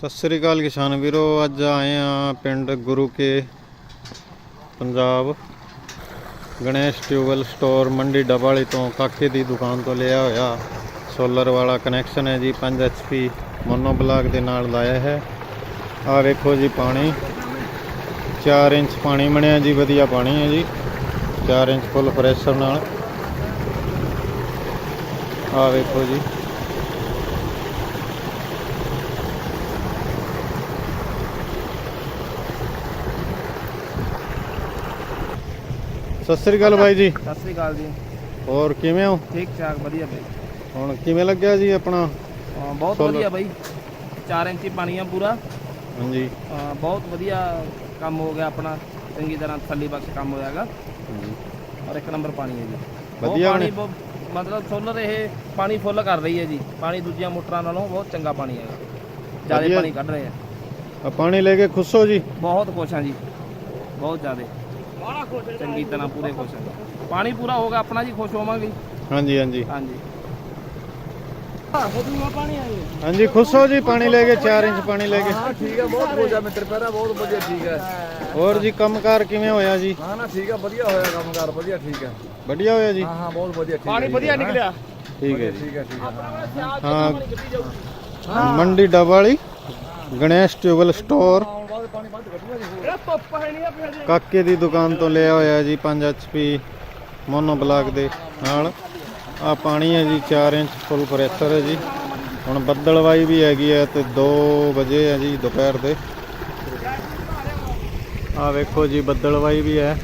ਸਤਿ ਸ੍ਰੀ ਅਕਾਲ ਕਿਸਾਨ ਵੀਰੋ, ਅੱਜ ਆਏ ਆ ਪਿੰਡ ਗੁਰੂ ਕੇ ਪੰਜਾਬ ਗਣੇਸ਼ ਟਿਊਬਲ ਸਟੋਰ ਮੰਡੀ ਡੱਬਾਲੀ ਤੋਂ ਕਾਕੇ ਦੀ ਦੁਕਾਨ ਤੋਂ ਲਿਆ ਹੋਇਆ ਸੋਲਰ ਵਾਲਾ ਕਨੈਕਸ਼ਨ ਹੈ ਜੀ 5 HP ਮੋਨੋ ਬਲਾਕ ਦੇ ਨਾਲ ਲਾਇਆ ਹੈ। ਆ ਵੇਖੋ ਜੀ ਪਾਣੀ 4 ਇੰਚ ਪਾਣੀ ਬਣਿਆ ਜੀ, ਵਧੀਆ ਪਾਣੀ ਹੈ ਜੀ 4 ਇੰਚ ਫੁੱਲ ਪ੍ਰੈਸ਼ਰ ਨਾਲ। ਆ ਵੇਖੋ ਜੀ। ਸਤਿ ਸ੍ਰੀ ਅਕਾਲ ਬਾਈ ਜੀ। ਸਤਿ ਸ੍ਰੀ ਅਕਾਲ ਜੀ। ਹੋਰ ਕਿਵੇਂ ਹੋ? ਠੀਕ ਠਾਕ ਵਧੀਆ ਬਈ ਹੁਣ ਕਿਵੇਂ ਲੱਗਿਆ ਜੀ ਆਪਣਾ? ਹਾਂ, ਬਹੁਤ। ਵਧੀਆ ਬਈ। 4 ਇੰਚੀ ਪਾਣੀ ਆ ਪੂਰਾ। ਹਾਂਜੀ। ਹਾਂ, ਬਹੁਤ ਵਧੀਆ ਕੰਮ ਹੋ ਗਿਆ ਆਪਣਾ। ਚੰਗੀ ਤਰ੍ਹਾਂ ਥੱਲੀ ਬਖਸ਼ ਕੰਮ ਹੋਇਆਗਾ ਹਾਂਜੀ। ਔਰ ਇੱਕ ਨੰਬਰ ਪਾਣੀ ਹੈ ਜੀ। ਬਹੁਤ ਵਧੀਆ ਪਾਣੀ। ਬਹੁਤ- ਮਤਲਬ ਸੋਲਰ ਇਹ ਪਾਣੀ ਫੁੱਲ ਕਰ ਰਹੀ ਹੈ ਜੀ। ਪਾਣੀ ਦੂਜੀਆਂ ਮੋਟਰਾਂ ਨਾਲੋਂ ਬਹੁਤ ਚੰਗਾ ਪਾਣੀ ਹੈਗਾ ਜ਼ਿਆਦਾ ਵਧੀਆ। ਪਾਣੀ ਕੱਢ ਰਹੇ ਆ। ਆ ਪਾਣੀ ਲੈ ਕੇ ਖੁਸ਼ ਹੋ ਜੀ। ਬਹੁਤ ਖੁਸ਼ ਹਾਂ ਜੀ। ਬਹੁਤ ਜ਼ਿਆਦੇ। ਚੰਗੀ ਤਰ੍ਹਾਂ ਪੂਰੇ ਖੁਸ਼ ਹਾਂ ਪਾਣੀ ਪੂਰਾ ਹੋ ਗਿਆ ਆਪਣਾ ਜੀ ਖੁਸ਼ ਹੋਵਾਂਗੇ ਹਾਂਜੀ ਹਾਂਜੀ। ਹਾਂਜੀ। ਹਾਂਜੀ ਖੁਸ਼ ਹੋ ਜੀ ਪਾਣੀ ਲੈ ਕੇ 4 ਇੰਚ ਪਾਣੀ ਲੈ ਕੇ। ਹਾਂ ਠੀਕ ਹੈ ਬਹੁਤ ਵਧੀਆ ਮਿੱਤਰ ਪਹਿਰਾ ਬਹੁਤ ਵਧੀਆ ਠੀਕ ਹੈ ਹੋਰ ਜੀ ਕੰਮਕਾਰ ਕਿਵੇਂ ਹੋਇਆ ਜੀ? ਹਾਂ ਨਾ ਠੀਕ ਹੈ ਵਧੀਆ ਹੋਇਆ ਕੰਮਕਾਰ ਵਧੀਆ ਠੀਕ ਹੈ ਵਧੀਆ ਹੋਇਆ ਜੀ? ਹਾਂ ਹਾਂ ਬਹੁਤ ਵਧੀਆ ਠੀਕ ਪਾਣੀ ਵਧੀਆ ਨਿਕਲਿਆ। ਠੀਕ ਹੈ ਜੀ। ਠੀਕ ਹੈ ਠੀਕ ਹੈ। ਹਾਂ। ਹਾਂ ਮੰਡੀ ਡੱਬਾਲੀ ਗਣੇਸ਼ ਟਿਊਬਲ ਸਟੋਰ। ਧੁੱਪ ਹੈ ਨਹੀਂ ਆਪਣੇ ਕਾਕੇ ਦੀ ਦੁਕਾਨ ਤੋਂ ਲਿਆ ਹੋਇਆ ਜੀ 5 HP ਮੋਨੋ ਬਲਾਕ ਦੇ ਨਾਲ। ਆ ਪਾਣੀ ਹੈ ਜੀ 4 ਇੰਚ ਫੁੱਲ ਪ੍ਰੈਸ਼ਰ ਹੈ ਜੀ। ਹੁਣ ਬੱਦਲਵਾਈ ਵੀ ਹੈਗੀ ਹੈ ਤੇ 2 ਵਜੇ ਹੈ ਜੀ ਦੁਪਹਿਰ ਦੇ। ਆ ਵੇਖੋ ਜੀ, ਬੱਦਲਵਾਈ ਵੀ ਹੈ।